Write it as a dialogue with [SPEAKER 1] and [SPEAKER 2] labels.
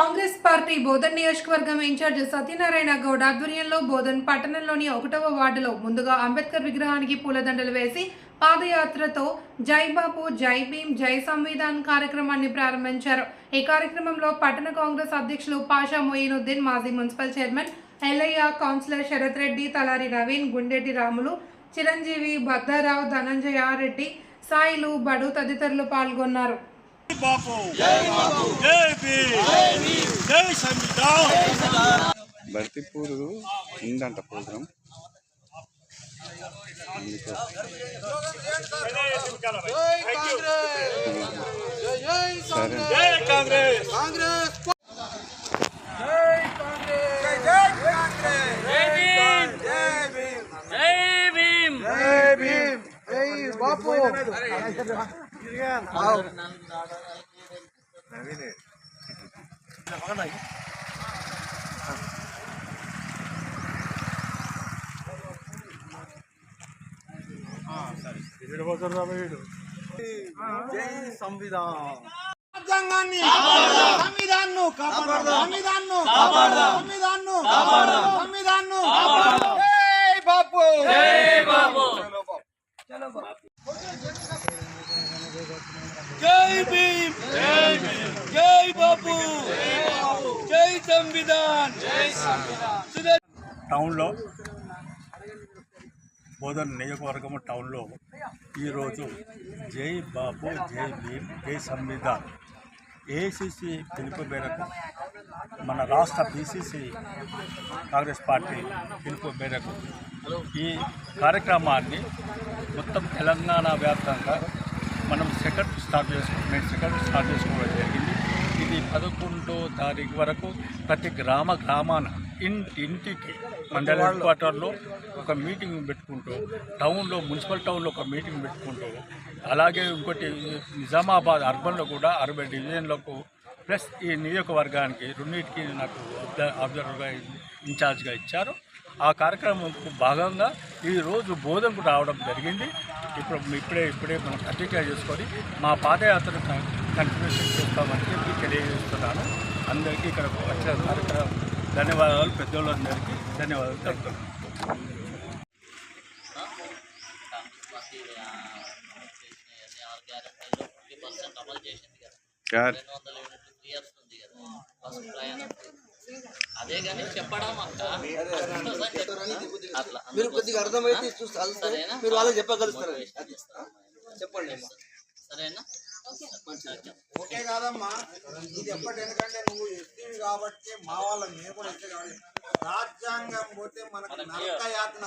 [SPEAKER 1] Congress party Bodhan నియోజకవర్గం incharge Satyanarayana Goud ఆధ్వర్యంలో బోధన్ పట్టణంలోని ఒకటవ వార్డులో ముందుగా అంబేద్కర్ విగ్రహానికి పూలదండలు వేసి పాదయాత్రతో జై బాపు జై భీమ్ జై సంవిధాన్ కార్యక్రమాన్ని ప్రారంభించారు. ఈ కార్యక్రమంలో పట్టణ కాంగ్రెస్ అధ్యక్షులు పాషా మొయినుద్దీన్ మాజీ municipal chairman Ellaiah councillor Sharath Reddy Talari Naveen Gundeti Ramulu Chiranjeevi Bhadrarao Dhananjaya Reddy Sailu Badu తదితరులు పాల్గొన్నారు.
[SPEAKER 2] బాపు జై బాపు! సంవిధాన్
[SPEAKER 3] భర్తీపూర్ ఉందంట ప్రోగ్రామ్ అందుకే సరే
[SPEAKER 2] జై కాంగ్రెస్
[SPEAKER 4] రాజ్యాంగాన్ని సంవిధాన్ను కాపాడదాం. సంవిధాన్ను కాపాడదాం. సంవిధాన్ను కాపాడదాం. సంవిధాన్ను కాపాడదాం. జై బాపు.
[SPEAKER 2] జై భీమ్. జై బాపు. జై సంవిధాన్. టౌన్లో బోధన్ నియోజకవర్గం టౌన్లో ఈరోజు జై బాబు జై భీమ్ జై సంవిధాన్. ఏఐసిసి పిలుపు మేరకు మన రాష్ట్ర బీసీసీ కాంగ్రెస్ పార్టీ పిలుపు మేరకు ఈ కార్యక్రమాన్ని మొత్తం తెలంగాణ వ్యాప్తంగా మనం సెకండ్ స్టార్ట్ చేసుకు నేను సెకండ్ స్టార్ట్ చేసుకోవడం జరిగింది. ఇది పదకొండో తారీఖు వరకు ప్రతి గ్రామ గ్రామాన ఇంటింటికి మండల హెడ్ క్వార్టర్లో ఒక మీటింగ్ పెట్టుకుంటూ టౌన్లో మున్సిపల్ టౌన్లో ఒక మీటింగ్ పెట్టుకుంటూ అలాగే ఇంకోటి నిజామాబాద్ అర్బన్లో కూడా అరవై డివిజన్లకు ప్లస్ ఈ నియోజకవర్గానికి రెండింటికి నాకు అబ్జర్వర్గా ఇన్ఛార్జ్గా ఇచ్చారు. ఆ కార్యక్రమంకు భాగంగా ఈరోజు బోధనకు రావడం జరిగింది. ఇప్పుడు ఇప్పుడే ఇప్పుడే మనం ప్రతిజ్ఞ చేసుకొని మా పాదయాత్ర కంటిన్యూషన్ చేస్తామని చెప్పి తెలియజేస్తున్నాను. అందరికీ ఇక్కడ వచ్చిన కార్యక్రమం ధన్యవాదాలు పెద్దోళ్ళందరికీ ధన్యవాదాలు
[SPEAKER 5] ప్రయాణం అదే కానీ చెప్పడం అక్క అట్లా
[SPEAKER 4] మీరు కొద్దిగా అర్థమైతే చూస్తే
[SPEAKER 5] సరేనా?
[SPEAKER 4] మీరు వాళ్ళకి చెప్పగలుగుతారు. చెప్పండి
[SPEAKER 5] సరేనా?
[SPEAKER 4] ఓకే కాదమ్మా. ఇది ఎప్పటి ఎందుకంటే నువ్వు కాబట్టి మా వాళ్ళ మేము కూడా రాజ్యాంగం పోతే మనకు నరక యాతన